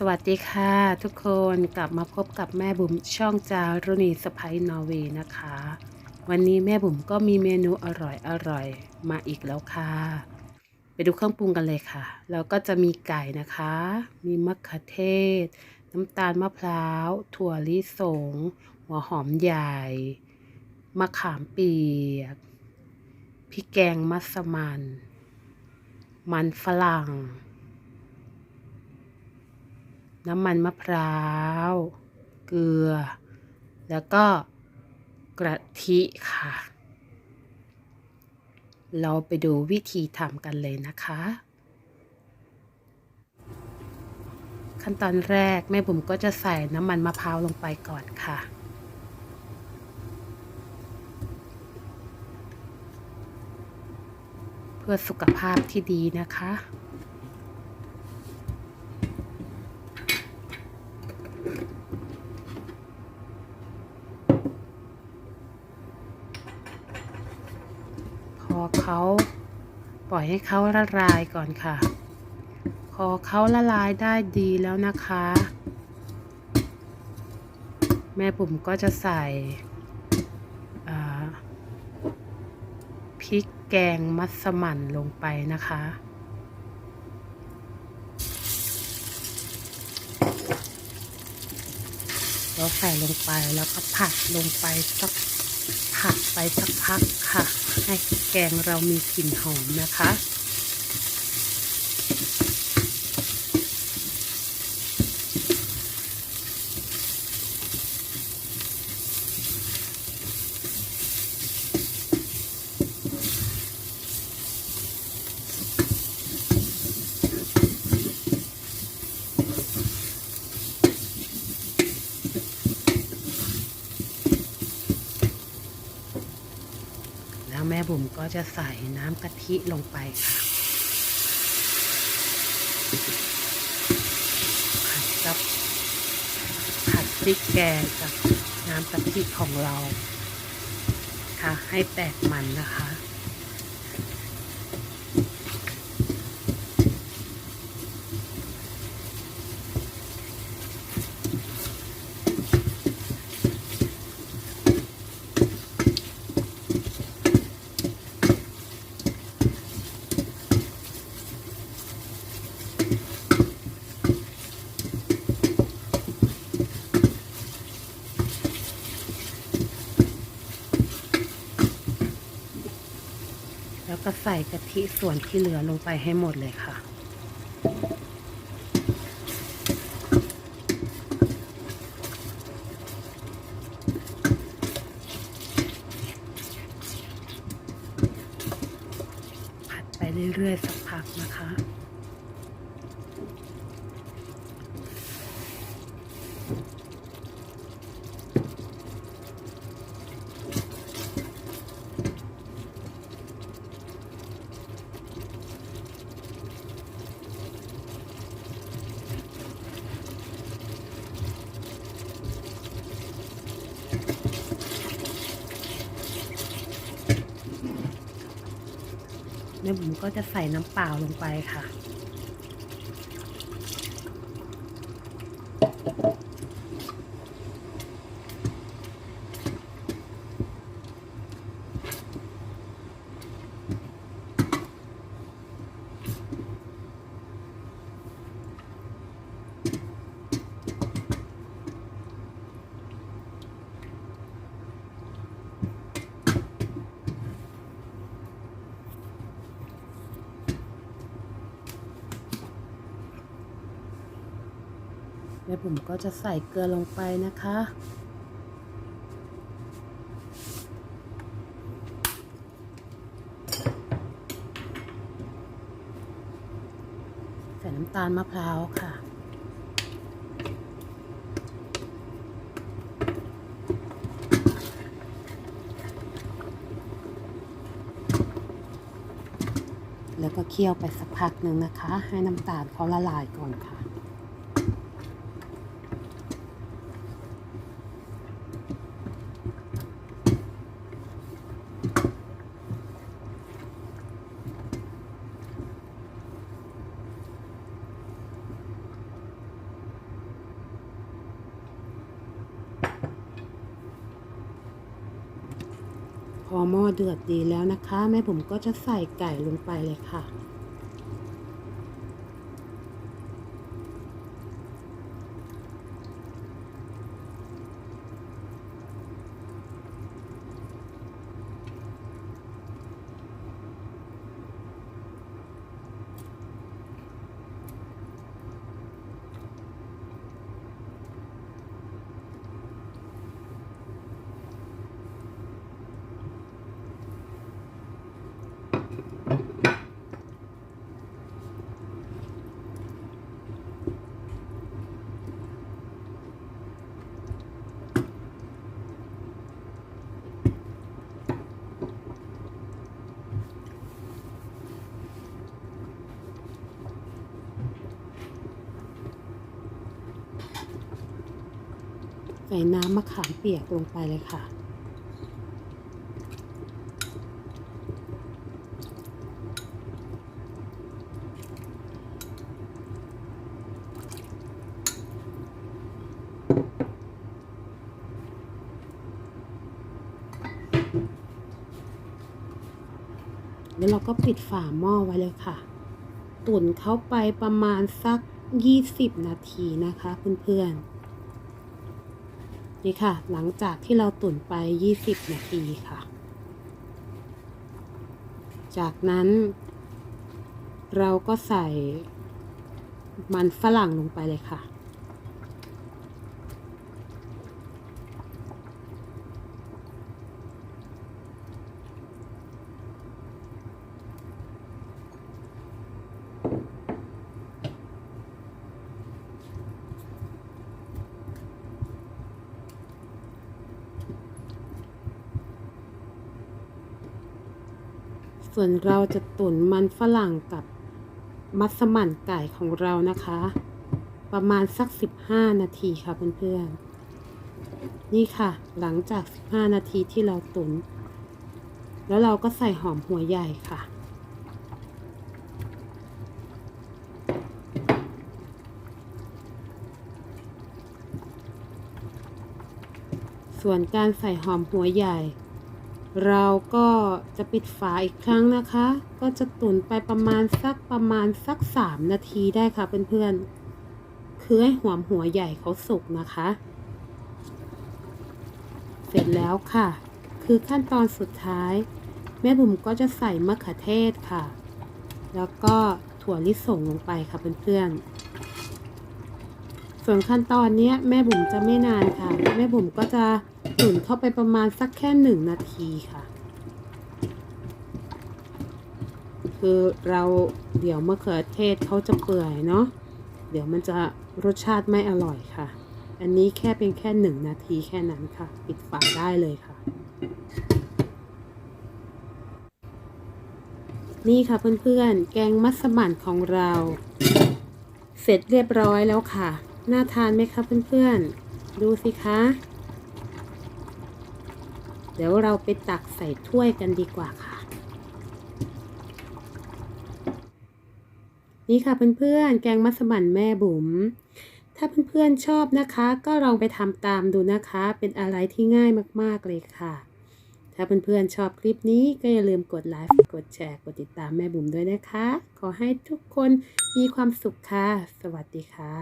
สวัสดีค่ะทุกคนกลับมาพบกับแม่บุ๋มช่องจารุณีสไปนอร์เวย์นะคะ วันนี้แม่บุ๋มก็มีเมนูอร่อยอร่อยมาอีกแล้วค่ะ ไปดูเครื่องปรุงกันเลยค่ะแล้วก็จะมีไก่นะคะ มีมะเขือเทศ น้ำตาลมะพร้าว ถั่วลิสง หัวหอมใหญ่ มะขามเปียกพริกแกงมัสมัน มันฝรั่ง น้ำมันมะพร้าว เกลือ แล้วก็กระทิค่ะ เราไปดูวิธีทำกันเลยนะคะ ขั้นตอนแรกแม่บุ๋มก็จะใส่น้ำมันมะพร้าวลงไปก่อนค่ะเพื่อสุขภาพที่ดีนะคะ พอเขาปล่อยให้เขาละลายก่อนค่ะพอเขาละลายได้ดีแล้วนะคะ แม่ปุ่มก็จะใส่พริกแกงมัสมั่นลงไปนะคะเราใส่ลงไปแล้วก็ผัดลงไปสัก ผัดไปสักพักค่ะ ให้แกงเรามีกลิ่นหอมนะคะ ม่บุ๋มก็จะใส่น้ำกะทิลงไปค่ะผัดกับผัดพริกแกงกับน้ำกะทิของเรา ค่ะ ให้แตกมันนะคะ แล้วก็ใส่กะทิส่วนที่เหลือลงไปให้หมดเลยค่ะ ผัดไปเรื่อยๆสักพักนะคะ แล้วผมก็จะใส่น้ำเปล่าลงไปค่ะ แล้วผมก็จะใส่เกลือลงไปนะคะ ใส่น้ำตาลมะพร้าวค่ะแล้วก็เคี่ยวไปสักพักหนึ่งนะคะ ให้น้ำตาลเขาละลายก่อนค่ะ พอหม้อเดือดดีแล้วนะคะ แม่ผมก็จะใส่ไก่ลงไปเลยค่ะ ใส่น้ำมะขามเปียกลงไปเลยค่ะ แล้วเราก็ปิดฝาหม้อไว้เลยค่ะ ตุ๋นเข้าไปประมาณสัก 20 นาทีนะคะเพื่อนๆ นี่ค่ะ หลังจากที่เราตุ๋นไป 20 นาทีค่ะ จากนั้น เราก็ใส่มันฝรั่งลงไปเลยค่ะ ส่วนเราจะตุ๋นมันฝรั่งกับมัสมั่นไก่ของเรานะคะ ประมาณสัก 15 นาทีค่ะเพื่อนๆ นี่ค่ะ หลังจาก 15 นาทีที่เราตุน แล้วเราก็ใส่หอมหัวใหญ่ค่ะ ส่วนการใส่หอมหัวใหญ่ เราก็จะปิดฝาอีกครั้งนะคะ ก็จะตุ๋นไปประมาณสักประมาณสัก3นาทีได้ค่ะเพื่อนๆ คือให้หอมหัวใหญ่เขาสุกนะคะ เสร็จแล้วค่ะ คือขั้นตอนสุดท้าย แม่บุ๋มก็จะใส่มะเขือเทศค่ะ แล้วก็ถั่วลิสงลงไปค่ะเพื่อนๆ ส่วนขั้นตอนนี้แม่บุ๋มจะไม่นานค่ะ แม่บุ๋มก็จะ ตุ๋นเข้าไปประมาณสักแค่หนึ่งนาทีค่ะ คือเราเดี๋ยวมะเขือเทศเขาจะเปื่อยเนาะเดี๋ยวมันจะรสชาติไม่อร่อยค่ะ อันนี้แค่เป็นแค่หนึ่งนาทีแค่นั้นค่ะ ปิดฝาได้เลยค่ะ นี่ค่ะเพื่อนๆ แกงมัสมั่นของเรา เสร็จเรียบร้อยแล้วค่ะ น่าทานไหมคะเพื่อนๆ ดูสิคะ เดี๋ยวเราไปตักใส่ถ้วยกันดีกว่าค่ะ นี่ค่ะเพื่อนๆ แกงมัสมั่นแม่บุ๋ม ถ้าเพื่อนๆชอบนะคะ ก็ลองไปทำตามดูนะคะ เป็นอะไรที่ง่ายมากๆเลยค่ะ ถ้าเพื่อนๆชอบคลิปนี้ก็อย่าลืมกดไลค์ กดแชร์ กดติดตามแม่บุ๋มด้วยนะคะ ขอให้ทุกคนมีความสุขค่ะ สวัสดีค่ะ